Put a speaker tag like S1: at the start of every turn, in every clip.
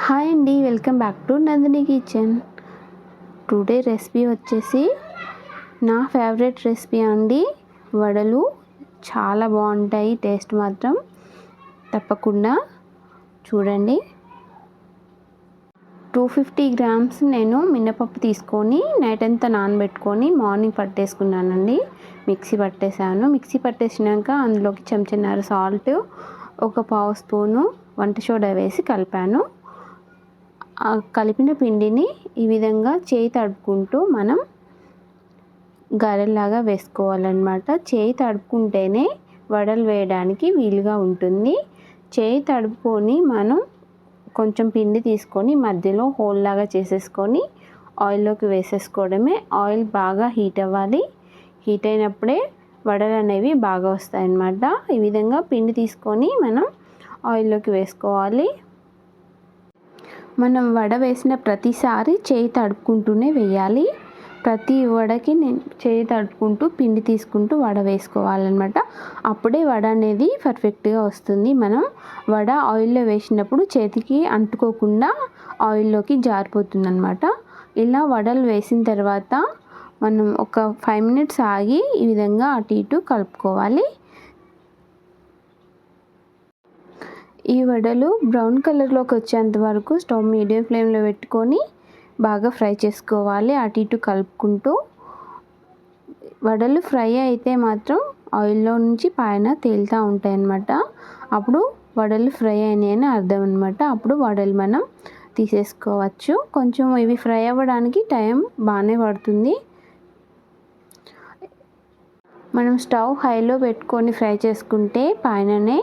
S1: Hi అండి welcome back to Nandini kitchen. Today recipe వచ్చేసి నా ఫేవరెట్ రెసిపీ అండి. వడలు చాలా బాగుంటాయి టేస్ట్ మాత్రం తప్పకుండా చూడండి. టూ ఫిఫ్టీ గ్రామ్స్ నేను మినపప్పు తీసుకొని నైట్ అంతా నానబెట్టుకొని మార్నింగ్ పట్టేసుకున్నానండి. మిక్సీ పట్టేశాను. మిక్సీ పట్టేసినాక అందులోకి చెంచన్నర సాల్ట్ ఒక పావు స్పూను వంట సోడా వేసి కలిపాను. కలిపిన పిండిని ఈ విధంగా చేయి తడుపుకుంటూ మనం గారెల్లాగా వేసుకోవాలన్నమాట. చేయి తడుపుకుంటేనే వడలు వేయడానికి వీలుగా ఉంటుంది. చేయి తడుపుకొని మనం కొంచెం పిండి తీసుకొని మధ్యలో హోల్ లాగా చేసేసుకొని ఆయిల్లోకి వేసేసుకోవడమే. ఆయిల్ బాగా హీట్ అవ్వాలి. హీట్ అయినప్పుడే వడలు అనేవి బాగా వస్తాయన్నమాట. ఈ విధంగా పిండి తీసుకొని మనం ఆయిల్లోకి వేసుకోవాలి. మనం వడ వేసిన ప్రతిసారి చేయి తడుపుకుంటూనే వేయాలి. ప్రతి వడకి నేను చేయి తడుపుకుంటూ పిండి తీసుకుంటూ వడ వేసుకోవాలన్నమాట. అప్పుడే వడ అనేది పర్ఫెక్ట్గా వస్తుంది. మనం వడ ఆయిల్లో వేసినప్పుడు చేతికి అంటుకోకుండా ఆయిల్లోకి జారిపోతుంది అనమాట ఇలా వడలు వేసిన తర్వాత మనం ఒక ఫైవ్ మినిట్స్ ఆగి ఈ విధంగా అటు ఇటు కలుపుకోవాలి. ఈ వడలు బ్రౌన్ కలర్లోకి వచ్చేంత వరకు స్టవ్ మీడియం ఫ్లేమ్లో పెట్టుకొని బాగా ఫ్రై చేసుకోవాలి. అటు ఇటు కలుపుకుంటూ వడలు ఫ్రై అయితే మాత్రం ఆయిల్లో నుంచి పైన తేలుతూ ఉంటాయి అన్నమాట అప్పుడు వడలు ఫ్రై అయినాయని అర్థం అనమాట అప్పుడు వడలు మనం తీసేసుకోవచ్చు. కొంచెం ఇవి ఫ్రై అవ్వడానికి టైం బాగానే పడుతుంది. మనం స్టవ్ హైలో పెట్టుకొని ఫ్రై చేసుకుంటే పైననే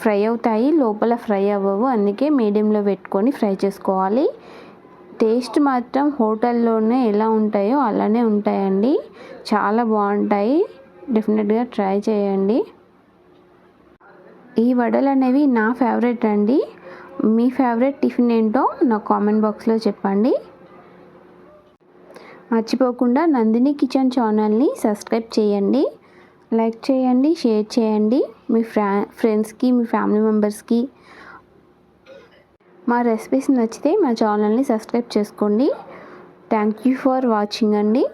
S1: ఫ్రై అవుతాయి లోపల ఫ్రై అవ్వవు. అందుకే మీడియంలో పెట్టుకొని ఫ్రై చేసుకోవాలి. టేస్ట్ మాత్రం హోటల్లోనే ఎలా ఉంటాయో అలానే ఉంటాయండి. చాలా బాగుంటాయి. డెఫినెట్గా ట్రై చేయండి. ఈ వడలు అనేవి నా ఫేవరెట్ అండి. మీ ఫేవరెట్ టిఫిన్ ఏంటో నా కామెంట్ బాక్స్లో చెప్పండి. మర్చిపోకుండా నందిని కిచెన్ ఛానల్ని సబ్స్క్రైబ్ చేయండి. లైక్ చేయండి షేర్ చేయండి. మీ ఫ్రా ఫ్రెండ్స్కి మీ ఫ్యామిలీ మెంబర్స్కి మా రెసిపీస్ నచ్చితే మా ఛానల్ని సబ్స్క్రైబ్ చేసుకోండి. థ్యాంక్ యూ ఫర్ వాచింగ్ అండి.